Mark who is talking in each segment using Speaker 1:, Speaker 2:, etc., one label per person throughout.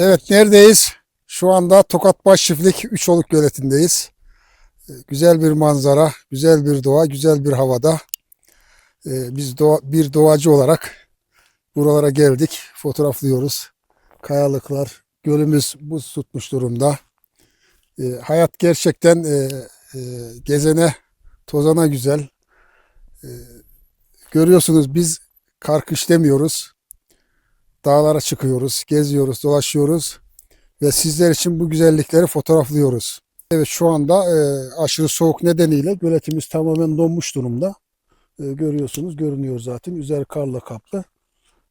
Speaker 1: Evet neredeyiz? Şu anda Tokatbaş Çiftlik Üçoluk Göleti'ndeyiz. Ee, Güzel bir manzara, güzel bir doğa, güzel bir havada. Ee, Biz doğa, bir doğacı olarak buralara geldik, fotoğraflıyoruz. Kayalıklar, gölümüz buz tutmuş durumda. Ee, Hayat gerçekten e, e, gezene, tozana güzel. Görüyorsunuz biz karkış demiyoruz. Dağlara çıkıyoruz, geziyoruz, dolaşıyoruz ve sizler için bu güzellikleri fotoğraflıyoruz. Evet şu anda e, aşırı soğuk nedeniyle göletimiz tamamen donmuş durumda. E, görüyorsunuz, görünüyor zaten. Üzeri karla kaplı.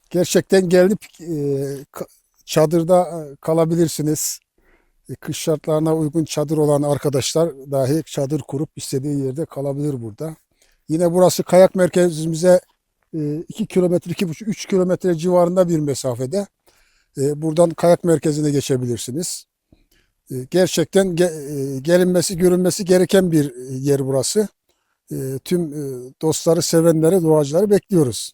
Speaker 1: Gerçekten gelip e, çadırda e, kalabilirsiniz. E, kış şartlarına uygun çadır olan arkadaşlar dahi çadır kurup istediği yerde kalabilir burada. Yine burası kayak merkezimize 2 kilometre, 2,5, 3 kilometre civarında bir mesafede. E, Buradan kayak merkezine geçebilirsiniz. E, Gerçekten ge- e, gelinmesi, görünmesi gereken bir yer burası. E, Tüm e, dostları, sevenleri, doğacıları bekliyoruz.